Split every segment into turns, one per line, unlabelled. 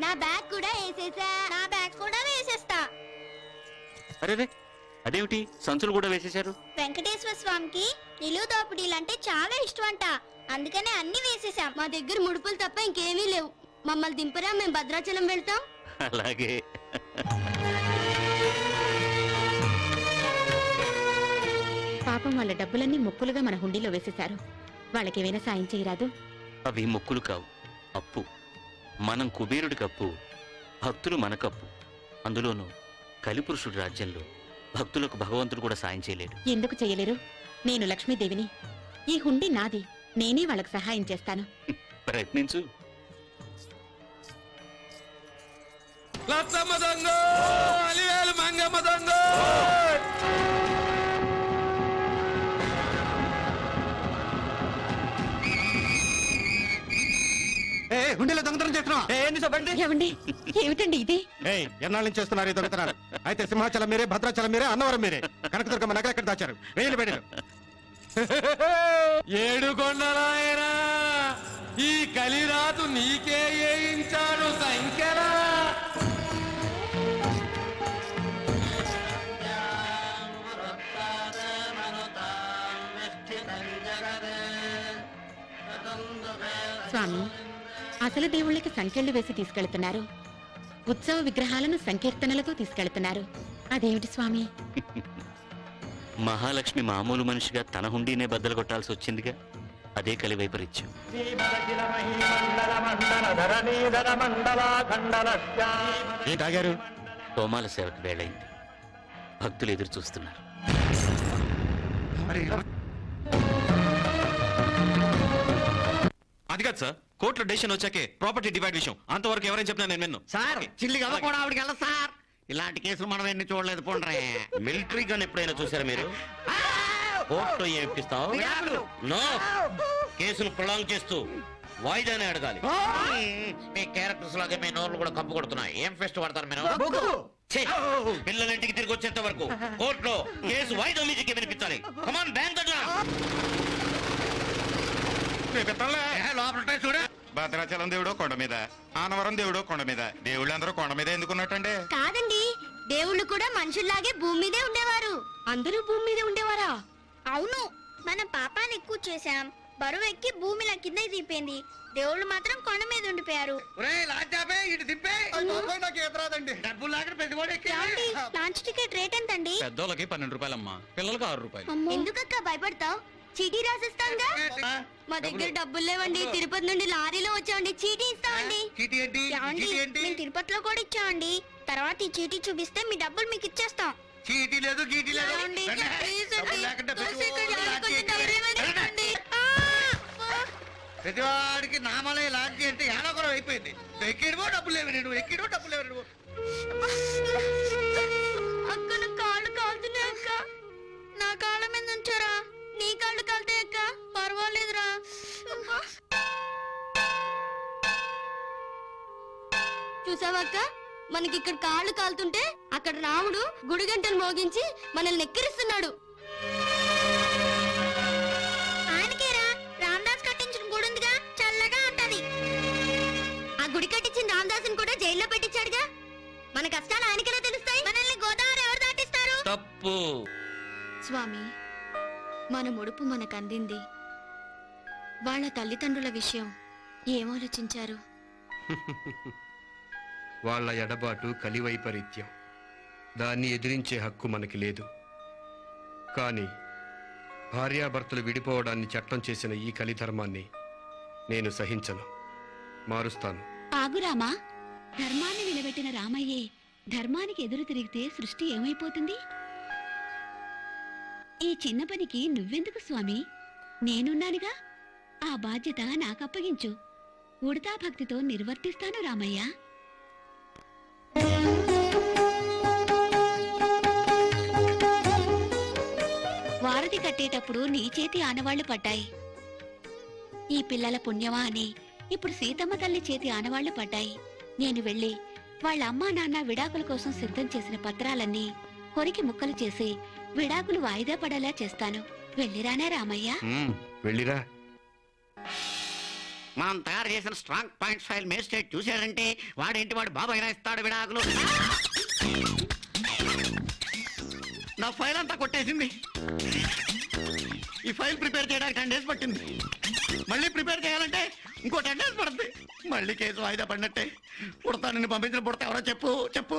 నా బ్యాగ్ కూడా వేసేసా. నా బ్యాగ్ కూడా వేసేస్తా.
అరే రే అదేమిటి? సంచులు కూడా వేసేశారు?
వెంకటేశ్వర స్వామికి నిలువు దోపిడీలు అంటే చాలా ఇష్టం అంట అందుకనే అన్ని వేసేసాం. మా దగ్గర ముడుపులు తప్ప ఇంకేమీ లేవు. మమ్మల్ని దింపరా మేము భద్రాచలం వెళ్తాం.
అలాగే.
పాపం వాళ్ళ డబ్బులన్నీ ముక్కులుగా మన హుండీలో వేసేశారు. వాళ్ళకేమైనా సాయం చేయరాదు?
అవి మొక్కులు కావు అప్పు. మనం కుబేరుడికి అప్పు భక్తులు మనకప్పు అందులోనూ కలిపురుషుడి రాజ్యంలో భక్తులకు భగవంతుడు కూడా సాయం చేయలేడు.
ఎందుకు చేయలేరు? నేను లక్ష్మీదేవిని. ఈ హుండీ నాది. నేనే వాళ్ళకి సహాయం చేస్తాను.
ప్రయత్నించు.
లచ్చమ్మ దొంగ అలివేలు మంగమ్మ దొంగ.
ఏమండి? ఏమిటండి ఇది?
ఏయ్ ఎన్నాళ్ళ నుంచి చేస్తున్నారు ఈ దొంగతనాలు? అయితే సింహాచలం మీరే భద్రాచలం మీరే అన్నవరం మీరే. కనకదుర్గమ్మ నగర ఎక్కడ దాచారు? వేలు పెట్టారు
ఏడు కొండలాయనా ఈ కలిరాతు నీకే వేయించాడు సంఖ్యలా?
స్వామి అసలు దేవుళ్ళకి సంఖ్యలు వేసి తీసుకెళ్తున్నారు. ఉత్సవ విగ్రహాలను సంకీర్తనలతో తీసుకెళ్తున్నారు. అదేమిటి స్వామి?
మహాలక్ష్మి మామూలు మనిషిగా తన హుండీనే బద్దలు కొట్టాల్సి వచ్చిందిగా? అదే కలి వైపరీత్యం.
ఏంటి ఆగారు
తోమాల సేవకు వేళైంది భక్తులు ఎదురు చూస్తున్నారు.
అది కాదు సార్. కోర్టులో డెసిషన్ వచ్చాకే ప్రాపర్టీ డివైడ్ విషయం. అంతవరకు ఎవరైనా చెప్పినా నేను విన్ను.
సార్ చిల్లి కథ కూడా ఆవిడకి వెళ్ళదు సార్. ఇలాంటి కేసులు మనం ఎన్ని చూడలేదు పోండ్రే.
మిలిటరీ గన్ ఎప్పుడైనా చూసారా మీరు? కోర్టులో ఏం ఇప్పిస్తావు? నో. కేసును ప్రొలాంగ్ చేస్తూ వాయిదానే అడగాలి.
మీ క్యారెక్టర్స్ లాగే మీ నోర్లు కూడా కంపు కొడుతున్నాయి. ఏం ఫెస్ట్ పడతారు మీరు!
పిల్లలింటికి తిరిగి వచ్చేంత వరకు కోర్టులో కేసు వాయిదా మీదకి వినిపించాలి. కమాన్ బ్యాంక్
ఏ, లోపల చూడు.
భద్రాచలం దేవుడు కొండ మీద ఆనవరం దేవుడు కొండ మీద. దేవుళ్ళందరూ కొండ మీద ఎందుకున్నట్టండి?
కాదండి దేవుళ్ళు కూడా మనుషుల్లాగే భూమి మీదే ఉండేవారు.
అందరూ భూమి మీద ఉండేవారా?
అవును మనం పాపాన్ని ఎక్కువ చేశాం. బరువు ఎక్కి భూమిలా కింద దిగిపోయింది దేవుళ్ళు మాత్రం కొండ మీద ఉండిపోయారు.
ఒరేయ్, లాంచ్ ఆపే, ఇటు తిప్పే. డబ్బులు వాడు.
ఏమండి లాంచ్ టికెట్ రేట్ ఎంతండి?
పెద్దోళ్ళకి పన్నెండు రూపాయలమ్మా. పిల్లలకి ఆరు రూపాయలు.
ఎందుకక్క భయపడతావు? చీటీ రాసిస్తాంగా మా దగ్గర డబ్బులు లేవండి. తిరుపతి నుండి లారీలో వచ్చామండి. చీటీ ఇస్తామండి.
చీటీ ఏంటి?
ఏమండి?
చీటీ ఏంటి?
మేము తిరుపతిలో కూడా ఇచ్చామండి. తర్వాత ఈ చీటీ చూపిస్తే మీ డబ్బులు మీకు ఇచ్చేస్తాం.
చీటీ లేదు గీటీ లేదు.
ఏమండి?
రండి.
ప్లీజ్ అండి.
డబ్బులు లేకుండా ప్రతి
దోశ ఇక్కడ
వాడు
లారీ
లాంచ్
కొంచెం
ఎక్కి.
ధైర్యం
రండి.
ఇవ్వండి. ఆ!
ప్రతి వాడికి నామలే లాంచ్ అంటే ఏడొకరం అయిపోయింది. ఎక్కిడమో డబ్బులు లేవు. నువ్వు ఎక్కిడమో డబ్బులు లేవు. నువ్వు.
చూసావక్క? మనకి ఇక్కడ కాళ్ళు కాలుతుంటే అక్కడ రాముడు గుడి గంటలు మోగించి మనల్ని ఎక్కిరిస్తున్నాడు ఆయనకేరా రామదాస్ కట్టించిన గుడి ఉందిగా చల్లగా ఉంటది. ఆ గుడి కట్టించిన రామదాసుని కూడా జైల్లో పెట్టించాడుగా? మన కష్టాలు ఆయనకెలా తెలుస్తాయి? మనల్ని గోదావరి ఎవరు దాటిస్తారు?
తప్పు.
స్వామి మన ముడుపు మనకు అందింది. వాళ్ళ తల్లిదండ్రుల విషయం ఏమాలోచించారు
వాళ్ళ ఎడబాటు కలివైపరీత్యం. దాన్ని ఎదిరించే హక్కు మనకి లేదు. కానీ భార్యాభర్తలు విడిపోవడాన్ని చట్టం చేసిన ఈ కలిధర్మాన్ని నేను సహించను. మారుస్తాను.
ఆగురామా ధర్మాన్ని నిలబెట్టిన రామయ్యే ధర్మానికి ఎదురు తిరిగితే సృష్టి ఏమైపోతుంది? ఈ చిన్న పనికి నువ్వెందుకు స్వామి? నేనున్నానుగా? ఆ బాధ్యత నాకప్పగించు. ఉడతా భక్తితో నిర్వర్తిస్తాను రామయ్య. వారధి కట్టేటప్పుడు నీ చేతి ఆనవాళ్ళు పడ్డాయి. ఈ పిల్లల పుణ్యమా అని ఇప్పుడు సీతమ్మ తల్లి చేతి ఆనవాళ్ళు పడ్డాయి. నేను వెళ్ళి వాళ్ళ అమ్మా నాన్న విడాకుల కోసం సిద్ధం చేసిన పత్రాలన్నీ కొరికి ముక్కలు చేసి విడాకులు వాయిదా పడేలా చేస్తాను. వెళ్ళిరానే రామయ్య.
వెళ్ళిరా.
మనం తయారు చేసిన స్ట్రాంగ్ పాయింట్స్ ఫైల్ మేజిస్ట్రేట్ చూశాడంటే వాడేంటి వాడు బాబాయ్ ఇస్తాడు విడాకులు? నా ఫైల్ అంతా కొట్టేసింది. ఈ ఫైల్ ప్రిపేర్ చేయడానికి టెన్ డేస్ పట్టింది. మళ్ళీ ప్రిపేర్ చేయాలంటే ఇంకో టెన్ డేస్ పడుతుంది మళ్ళీ కేసు వాయిదా పడినట్టే. పుడతా నిన్ను పంపించిన పుడతా ఎవరో చెప్పు చెప్పు.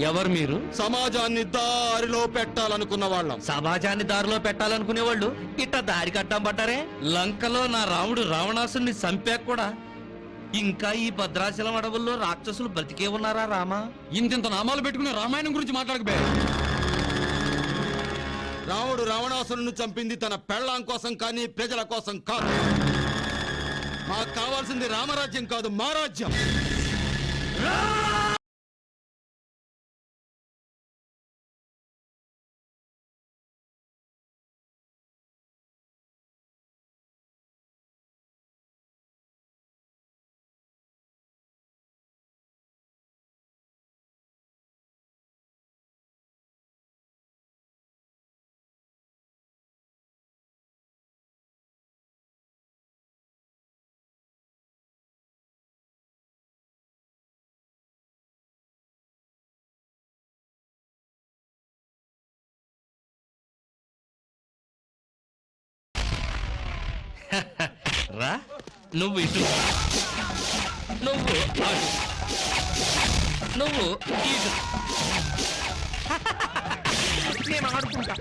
ఎవరు మీరు?
సమాజాన్ని దారిలో పెట్టాలనుకున్న వాళ్ళం.
సమాజాన్ని దారిలో పెట్టాలనుకునే వాళ్ళు ఇట్ట దారి కట్టం పట్టారే లంకలో నా రాముడు రావణాసుని చంపాక కూడా ఇంకా ఈ భద్రాచలం అడవుల్లో రాక్షసులు బ్రతికే ఉన్నారా రామా?
ఇంతింత నామాలు పెట్టుకుని రామాయణం గురించి మాట్లాడకబే
రాముడు రావణాసురుని చంపింది తన పెళ్ళాం కోసం కానీ ప్రజల కోసం కాదు. మాకు కావాల్సింది రామరాజ్యం కాదు మా
రా. నువ్వు ఇటు. నువ్వు అటు. నువ్వు ఇటు. నేను ఆడుకుంటా.